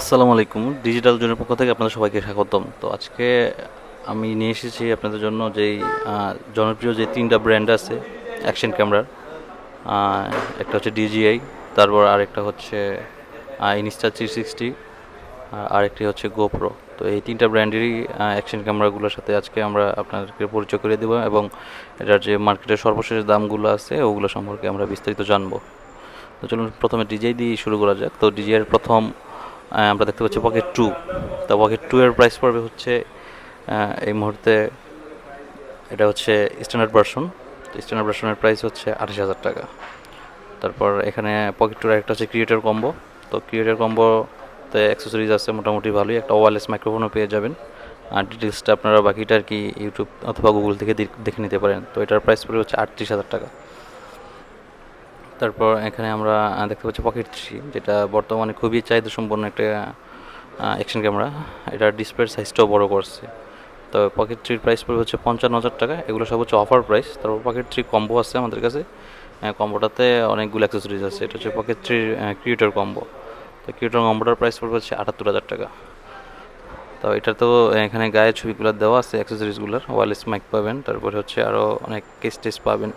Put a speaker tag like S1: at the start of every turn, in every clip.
S1: আসসালামু আলাইকুম ডিজিটাল জোনের পক্ষ থেকে আপনাদের সবাইকে স্বাগতম। তো আজকে আমি নিয়ে এসেছি আপনাদের জন্য যেই জনপ্রিয় যে তিনটা ব্র্যান্ড আছে অ্যাকশন ক্যামেরার একটা হচ্ছে ডিজিআই তারপর আরেকটা হচ্ছে ইনস্টা থ্রি সিক্সটি আরেকটি হচ্ছে গোপ্রো তো এই তিনটা ব্র্যান্ডেরই অ্যাকশন ক্যামেরাগুলোর সাথে আজকে আমরা আপনাদেরকে পরিচয় করে দেবো এবং এটার যে মার্কেটের সর্বশেষ দামগুলো আছে, ওগুলো সম্পর্কে আমরা বিস্তারিত জানব। তো চলুন, প্রথমে ডিজাই দিয়ে শুরু করা যাক। তো ডিজাইয়ের প্রথম আমরা দেখতে পাচ্ছি পকেট টু। তো পকেট টু এর প্রাইস পড়বে হচ্ছে এই মুহূর্তে এটা হচ্ছে স্ট্যান্ডার্ড ভার্সন তো স্ট্যান্ডার্ড ভার্সনের প্রাইস হচ্ছে আঠাশ হাজার টাকা। তারপর এখানে পকেট টুর একটা হচ্ছে ক্রিয়েটার কম্বো তো ক্রিয়েটার কম্বোতে অ্যাক্সেসরিজ আছে মোটামুটি ভালোই। একটা ওয়ারলেস মাইক্রোফোনও পেয়ে যাবেন। আর ডিটেলসটা আপনারা বাকিটা আর কি ইউটিউব অথবা গুগল থেকে দেখে নিতে পারেন। তো এটার প্রাইস পড়বে হচ্ছে আটত্রিশ হাজার টাকা। তারপর এখানে আমরা দেখতে পাচ্ছি পকেট থ্রি, যেটা বর্তমানে খুবই চাহিদা সম্পন্ন একটা অ্যাকশন ক্যামেরা এটা ডিসপ্লের সাইজটাও বড় করছে। তো পকেট থ্রির প্রাইস পড়বে হচ্ছে পঞ্চান্ন হাজার টাকা। এগুলো সব হচ্ছে অফার প্রাইস তারপর পকেট থ্রি কম্বো আছে আমাদের কাছে। কম্বোটাতে অনেকগুলো অ্যাক্সেসরিজ আছে। এটা হচ্ছে পকেট থ্রির ক্রিয়েটর কম্বো তো ক্রিয়েটর কম্বোটার প্রাইস পড়বে হচ্ছে আটাত্তর হাজার টাকা। তো এটা তো এখানে গায়ে ছবিগুলো দেওয়া আছে অ্যাক্সেসরিজগুলোর ওয়ারলেস মাইক পাবেন। তারপরে হচ্ছে আরও অনেক কেস টেস পাবেন।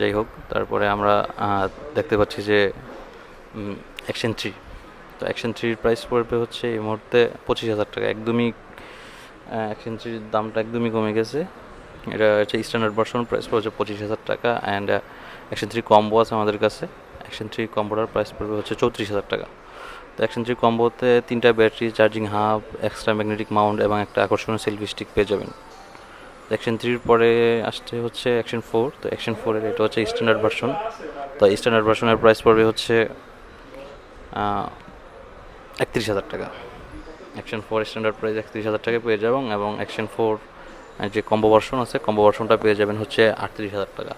S1: যাই হোক, তারপরে আমরা দেখতে পাচ্ছি যে অ্যাকশন থ্রি তো অ্যাকশন থ্রির প্রাইস পড়বে হচ্ছে এই মুহূর্তে পঁচিশ হাজার টাকা। একদমই অ্যাকশন থ্রির দামটা একদমই কমে গেছে। এটা হচ্ছে স্ট্যান্ডার্ড ভার্সন প্রাইস পড়ছে পঁচিশ হাজার টাকা অ্যান্ড অ্যাকশন থ্রি কম্বো আছে আমাদের কাছে। অ্যাকশন থ্রি কম্বোটার প্রাইস পড়বে হচ্ছে চৌত্রিশ হাজার টাকা। তো অ্যাকশন থ্রি কম্বোতে তিনটা battery charging hub extra magnetic mount এবং একটা আকর্ষণীয় সেলফি স্টিক পেয়ে যাবেন। অ্যাকশন থ্রির পরে আসছে হচ্ছে অ্যাকশন ফোর তো অ্যাকশন ফোরের এটা হচ্ছে স্ট্যান্ডার্ড ভার্সন তো স্ট্যান্ডার্ড ভার্সনের প্রাইস পড়বে হচ্ছে একত্রিশ হাজার টাকা। অ্যাকশন ফোর স্ট্যান্ডার্ড প্রাইস একত্রিশ হাজার টাকায় পেয়ে যাবেন এবং অ্যাকশন ফোর যে কম্বো ভার্সন আছে কম্বো ভার্সনটা পেয়ে যাবেন হচ্ছে আটত্রিশ হাজার টাকা।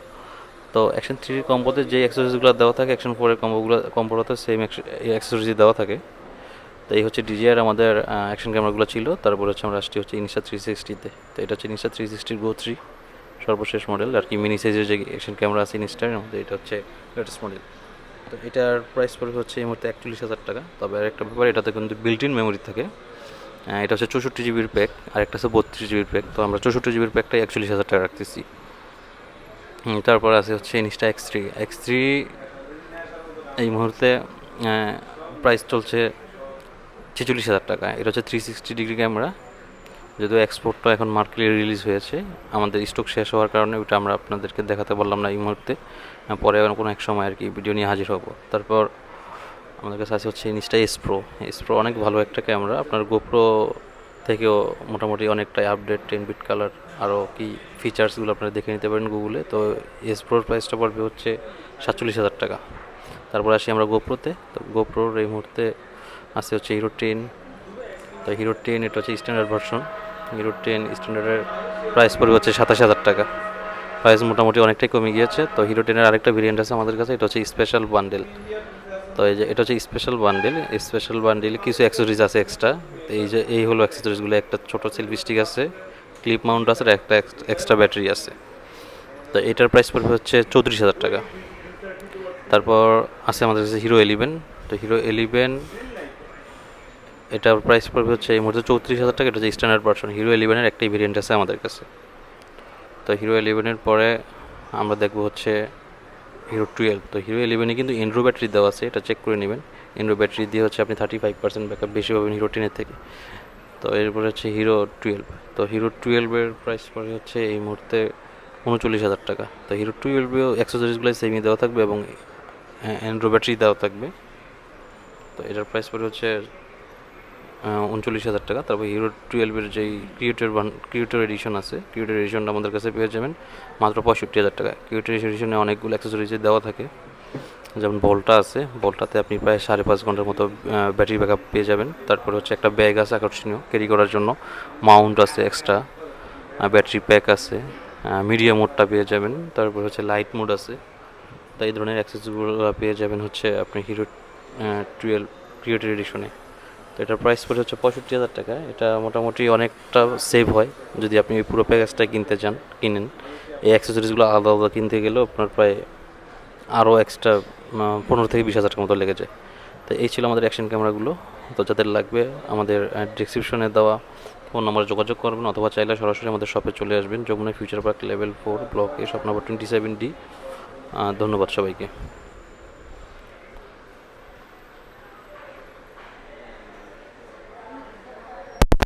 S1: তো অ্যাকশন থ্রির কম্বোতে যে অ্যাক্সেসরিজগুলো দেওয়া থাকে অ্যাকশন ফোরের কম্বোগুলো কম্বোটাতে সেম অ্যাক্সেসরিজ দেওয়া থাকে। তো এই হচ্ছে ডিজিআর আমাদের অ্যাকশন ক্যামেরাগুলো ছিল। তারপর হচ্ছে আমরা আসছি হচ্ছে ইনিশা থ্রি সিক্সটিতে তো এটা হচ্ছে ইনিশা থ্রি সিক্সটির গো থ্রি সর্বশেষ মডেল আর কি মিনি সাইজের যে অ্যাকশন ক্যামেরা আছে ইনিস্টার মধ্যে এটা হচ্ছে লেটেস্ট মডেল তো এটার প্রাইস পড়বে হচ্ছে এই মুহূর্তে একচল্লিশ হাজার টাকা। তবে আর একটা ব্যাপার, এটাতে কিন্তু বিল্ট ইন মেমোরি থাকে এটা হচ্ছে চৌষট্টি জিবির প্যাক আর একটা হচ্ছে বত্রিশ জিবির প্যাক তো আমরা চৌষট্টি জিবির প্যাকটাই একচল্লিশ হাজার টাকা রাখতেছি। তারপর আছে হচ্ছে Insta X three X three এই মুহূর্তে প্রাইস চলছে ছেচল্লিশ হাজার টাকা। এটা হচ্ছে থ্রি সিক্সটি ডিগ্রি ক্যামেরা যদিও এক্সপোর্টটা এখন মার্কেটে রিলিজ হয়েছে, আমাদের স্টক শেষ হওয়ার কারণে ওটা আমরা আপনাদেরকে দেখাতে পারলাম না এই মুহূর্তে। পরে আবার কোনো এক সময় আর কি ভিডিও নিয়ে হাজির হব। তারপর আমাদের কাছে আছে হচ্ছে Insta S pro S pro অনেক ভালো একটা ক্যামেরা আপনার গোপ্রো থেকেও মোটামুটি অনেকটাই আপডেট টেন বিট কালার আরও কি ফিচার্সগুলো আপনারা দেখে নিতে পারেন গুগলে তো এস প্রোর প্রাইসটা পড়বে হচ্ছে সাতচল্লিশ হাজার টাকা। তারপর আসি আমরা গোপ্রোতে তো গোপ্রোর এই মুহূর্তে আছে হচ্ছে হিরো টেন তো হিরো টেন এটা হচ্ছে স্ট্যান্ডার্ড ভার্সন হিরো টেন স্ট্যান্ডার্ডের প্রাইস পড়বে হচ্ছে সাতাশ হাজার টাকা। প্রাইস মোটামুটি অনেকটাই কমে গিয়েছে। তো হিরো টেনের আরেকটা ভেরিয়েন্ট আছে আমাদের কাছে, এটা হচ্ছে স্পেশাল বান্ডেল তো এই যে, এটা হচ্ছে স্পেশাল বান্ডেল স্পেশাল বান্ডেল কিছু অ্যাক্সেসরিজ আছে এক্সট্রা এই যে, এই হলো অ্যাক্সেসরিজগুলো একটা ছোটো সেলফি স্টিক আছে ক্লিপ মাউন্ট আছে একটা এক্সট্রা ব্যাটারি আছে। তো এটার প্রাইস পড়বে হচ্ছে চৌত্রিশ হাজার টাকা। তারপর আছে আমাদের কাছে হিরো এলিভেন তো হিরো এলিভেন এটার প্রাইস পড়বে হচ্ছে এই মুহূর্তে চৌত্রিশ হাজার টাকা। এটা হচ্ছে স্ট্যান্ডার্ড ভার্সন হিরো ইলেভেনের একটাই ভেরিয়েন্ট আছে আমাদের কাছে। তো হিরো ইলেভেনের পরে আমরা দেখব হচ্ছে হিরো টুয়েলভ তো হিরো ইলেভেনে কিন্তু এন্ড্রো ব্যাটারি দেওয়া আছে, এটা চেক করে নেবেন। এন্ড্রো ব্যাটারি দিয়ে হচ্ছে আপনি থার্টি ফাইভ পার্সেন্ট ব্যাকআপ বেশি পাবেন হিরো টেনের থেকে। তো এরপরে হচ্ছে হিরো টুয়েলভ তো হিরো টুয়েলভের প্রাইস পড়ে হচ্ছে এই মুহূর্তে উনচল্লিশ হাজার টাকা। তো হিরো টুয়েলভেও অ্যাক্সেসরিজগুলো সেমি দেওয়া থাকবে এবং অ্যান্ড্রো ব্যাটারি দেওয়া থাকবে। তো এটার প্রাইস পড়ে হচ্ছে উনচল্লিশ হাজার টাকা। তারপর হিরো টুয়েলভের যেই ক্রিয়েটর ওয়ান ক্রিয়েটর এডিশন আছে ক্রিয়েটর এডিশনটা আমাদের কাছে পেয়ে যাবেন মাত্র পঁয়ষট্টি হাজার টাকা ক্রিয়েটর এডিশনে অনেকগুলো অ্যাক্সেসরিজ দেওয়া থাকে। যেমন বলটা আছে, বলটাতে আপনি প্রায় সাড়ে পাঁচ ঘণ্টার মতো ব্যাটারি ব্যাকআপ পেয়ে যাবেন। তারপর হচ্ছে একটা ব্যাগ আছে আকর্ষণীয় ক্যারি করার জন্য। মাউন্ট আছে এক্সট্রা ব্যাটারি প্যাক আছে মিডিয়াম মোডটা পেয়ে যাবেন। তারপর হচ্ছে লাইট মোড আছে। তো এই ধরনের অ্যাক্সেসগুলো পেয়ে যাবেন হচ্ছে আপনি হিরো টুয়েলভ ক্রিয়েটর এডিশনে তো এটার প্রাইস পড়ে হচ্ছে পঁয়ষট্টি হাজার টাকা। এটা মোটামুটি অনেকটা সেভ হয়, যদি আপনি এই পুরো প্যাকেজটা কিনতে চান, কিনেন। এই অ্যাক্সেসরিজগুলো আলাদা আলাদা কিনতে গেলেও আপনার প্রায় আরও এক্সট্রা পনেরো থেকে বিশ হাজার টাকা মতো লেগে যায়। তো এই ছিল আমাদের অ্যাকশন ক্যামেরাগুলো তো যাদের লাগবে আমাদের ডিসক্রিপশনে দেওয়া ফোন নম্বরে যোগাযোগ করবেন অথবা চাইলে সরাসরি আমাদের শপে চলে আসবেন। Jamuna Future Park level four block A shop number twenty seven D ধন্যবাদ সবাইকে।